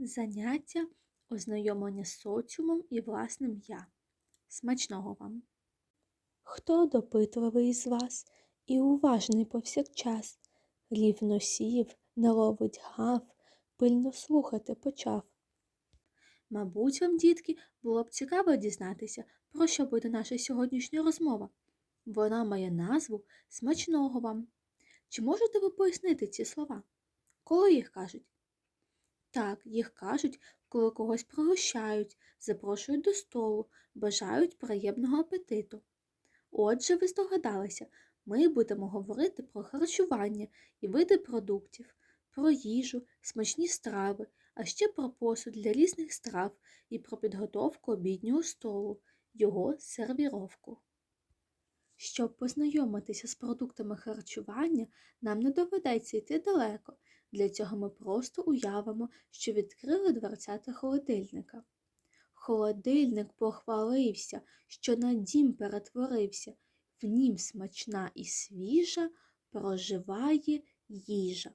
Заняття ознайомлення з соціумом і власним я. Смачного вам! Хто допитливий із вас і уважний повсякчас, рівно сів, не ловить гав, пильно слухати почав. Мабуть, вам, дітки, було б цікаво дізнатися, про що буде наша сьогоднішня розмова. Вона має назву смачного вам. Чи можете ви пояснити ці слова? Коли їх кажуть? Так, їх кажуть, коли когось пригощають, запрошують до столу, бажають приємного апетиту. Отже, ви здогадалися, ми будемо говорити про харчування і види продуктів, про їжу, смачні страви, а ще про посуд для різних страв і про підготовку обіднього столу, його сервіровку. Щоб познайомитися з продуктами харчування, нам не доведеться йти далеко. Для цього ми просто уявимо, що відкрили дверцята холодильника. Холодильник похвалився, що на дім перетворився, в нім смачна і свіжа проживає їжа.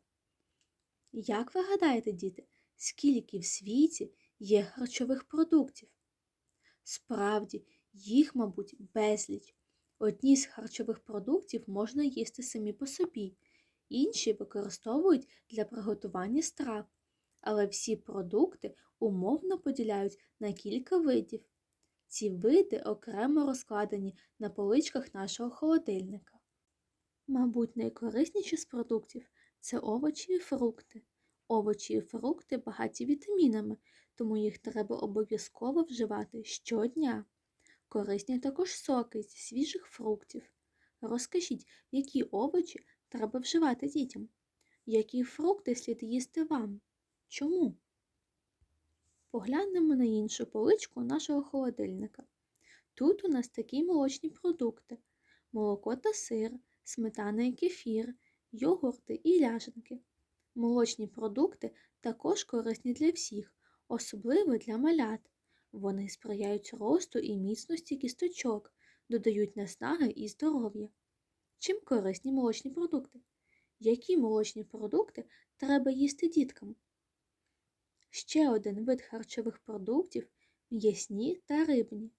Як ви гадаєте, діти, скільки в світі є харчових продуктів? Справді, їх, мабуть, безліч. Одні з харчових продуктів можна їсти самі по собі, інші використовують для приготування страв, але всі продукти умовно поділяють на кілька видів. Ці види окремо розкладені на поличках нашого холодильника. Мабуть, найкорисніші з продуктів це овочі і фрукти. Овочі і фрукти багаті вітамінами, тому їх треба обов'язково вживати щодня. Корисні також соки зі свіжих фруктів. Розкажіть, які овочі треба вживати дітям? Які фрукти слід їсти вам? Чому? Поглянемо на іншу поличку нашого холодильника. Тут у нас такі молочні продукти: молоко та сир, сметана і кефір, йогурти і ляшенки. Молочні продукти також корисні для всіх, особливо для малят. Вони сприяють росту і міцності кісточок, додають наснаги і здоров'я. Чим корисні молочні продукти? Які молочні продукти треба їсти діткам? Ще один вид харчових продуктів м'ясні та рибні.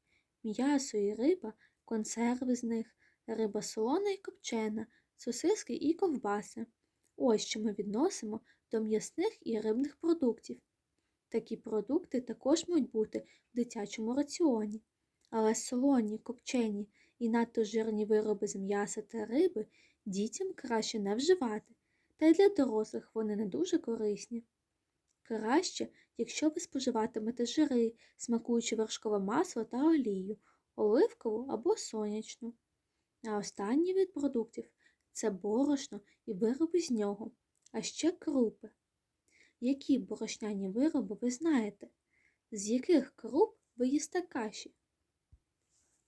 М'ясо і риба, консерви з них, риба солона і копчена, сосиски і ковбаси. Ось що ми відносимо до м'ясних і рибних продуктів. Такі продукти також можуть бути в дитячому раціоні, але солоні, копчені і надто жирні вироби з м'яса та риби дітям краще не вживати, та й для дорослих вони не дуже корисні. Краще, якщо ви споживатимете жири, смакуючи вершкове масло та олію, оливкову або сонячну. А останній вид продуктів це борошно і вироби з нього, а ще крупи. Які борошняні вироби ви знаєте? З яких круп ви їсте каші?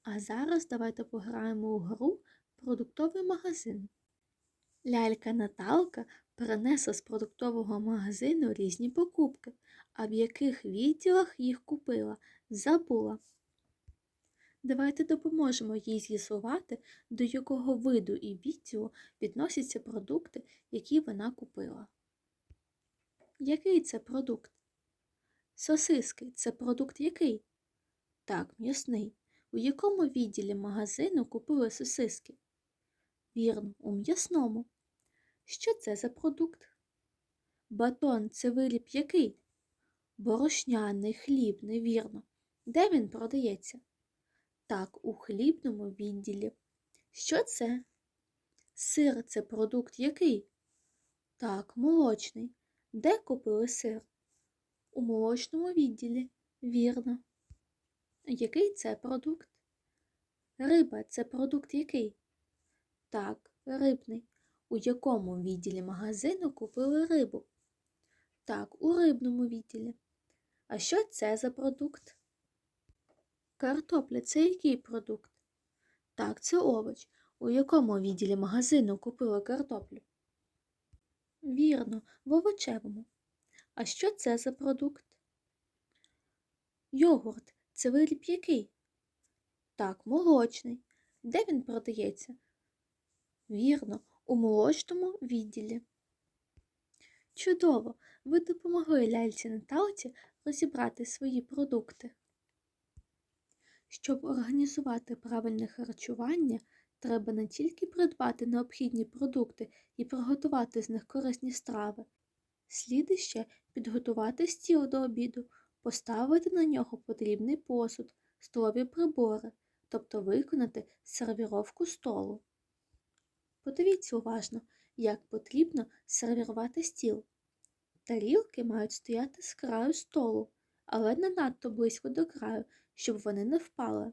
А зараз давайте пограємо у гру продуктовий магазин. Лялька Наталка принесла з продуктового магазину різні покупки, а в яких відділах їх купила, забула. Давайте допоможемо їй з'ясувати, до якого виду і відділу відносяться продукти, які вона купила. Який це продукт? Сосиски це продукт який? Так, м'ясний. У якому відділі магазину купили сосиски? Вірно, у м'ясному. Що це за продукт? Батон це виріб який? Борошняний, хлібний, вірно. Де він продається? Так, у хлібному відділі. Що це? Сир це продукт який? Так, молочний. Де купили сир? У молочному відділі. Вірно. Який це продукт? Риба це продукт який? Так, рибний. У якому відділі магазину купили рибу? Так, у рибному відділі. А що це за продукт? Картопля це який продукт? Так, це овоч. У якому відділі магазину купили картоплю? Вірно, в овочевому. А що це за продукт? Йогурт це виріб який? Так, молочний. Де він продається? Вірно, у молочному відділі. Чудово! Ви допомогли ляльці Наталці розібрати свої продукти. Щоб організувати правильне харчування, треба не тільки придбати необхідні продукти і приготувати з них корисні страви. Слід іще підготувати стіл до обіду, поставити на нього потрібний посуд, столові прибори, тобто виконати сервіровку столу. Подивіться уважно, як потрібно сервірувати стіл. Тарілки мають стояти з краю столу, але не надто близько до краю, щоб вони не впали.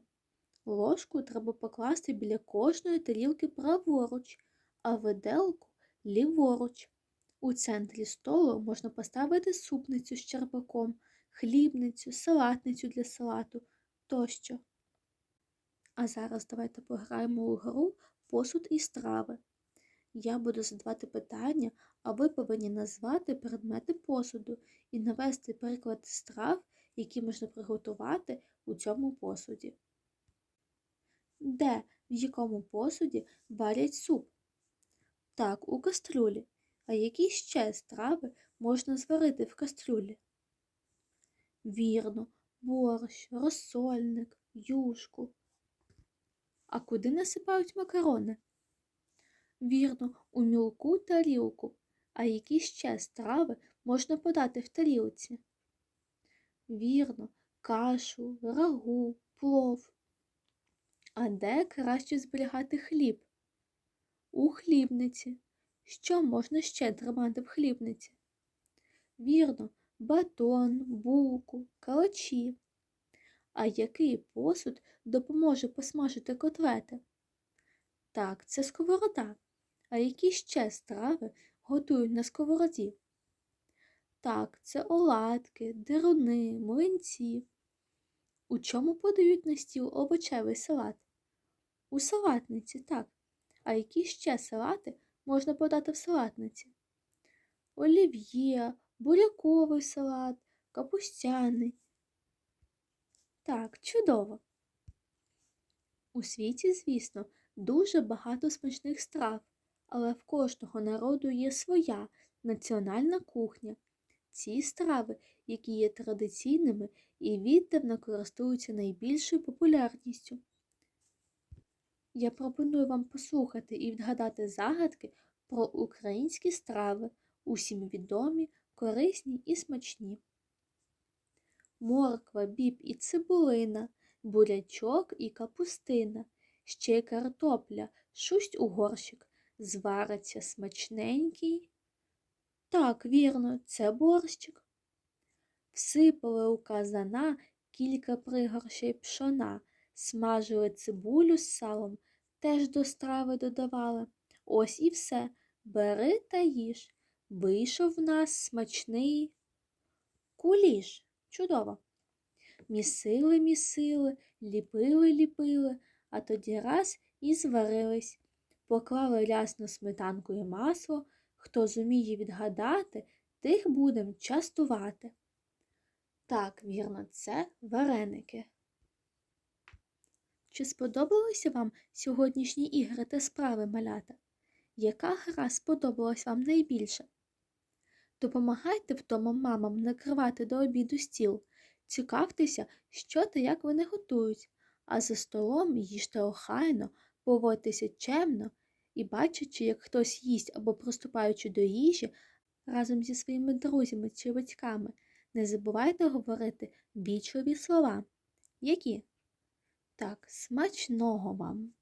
Ложку треба покласти біля кожної тарілки праворуч, а виделку ліворуч. У центрі столу можна поставити супницю з черпаком, хлібницю, салатницю для салату тощо. А зараз давайте пограємо у гру посуд і страви. Я буду задавати питання, а ви повинні назвати предмети посуду і навести приклад страв, які можна приготувати у цьому посуді. Де, в якому посуді варять суп? Так, у кастрюлі. А які ще страви можна зварити в кастрюлі? Вірно, борщ, розсольник, юшку. А куди насипають макарони? Вірно, у мілку тарілку. А які ще страви можна подати в тарілці? Вірно, кашу, рагу, плов. А де краще зберігати хліб? У хлібниці. Що можна ще тримати в хлібниці? Вірно, батон, булку, калачі. А який посуд допоможе посмажити котлети? Так, це сковорода. А які ще страви готують на сковороді? Так, це оладки, деруни, млинці. У чому подають на стіл овочевий салат? У салатниці, так. А які ще салати можна подати в салатниці? Олів'є, буряковий салат, капустяний. Так, чудово. У світі, звісно, дуже багато смачних страв, але в кожного народу є своя національна кухня. Ці страви, які є традиційними і віддавна користуються найбільшою популярністю. Я пропоную вам послухати і відгадати загадки про українські страви, усім відомі, корисні і смачні. Морква, біб і цибулина, бурячок і капустина, ще й картопля, шусть у горщик, звариться смачненький. Так, вірно, це борщик. Всипали у казана кілька пригоршей пшона, смажили цибулю з салом, теж до страви додавали. Ось і все. Бери та їж. Вийшов в нас смачний куліш. Чудово. Місили, місили, ліпили, ліпили, а тоді раз і зварились. Поклали рясну сметанку і масло. Хто зуміє відгадати, тих будем частувати. Так, вірно, це вареники. Чи сподобалися вам сьогоднішні ігри та справи малята? Яка гра сподобалась вам найбільше? Допомагайте вдома мамам накривати до обіду стіл, цікавтеся, що та як вони готують, а за столом їжте охайно, поводьтеся чемно і бачачи, як хтось їсть або приступаючи до їжі разом зі своїми друзями чи батьками, не забувайте говорити вічливі слова. Які? Так, смачного вам!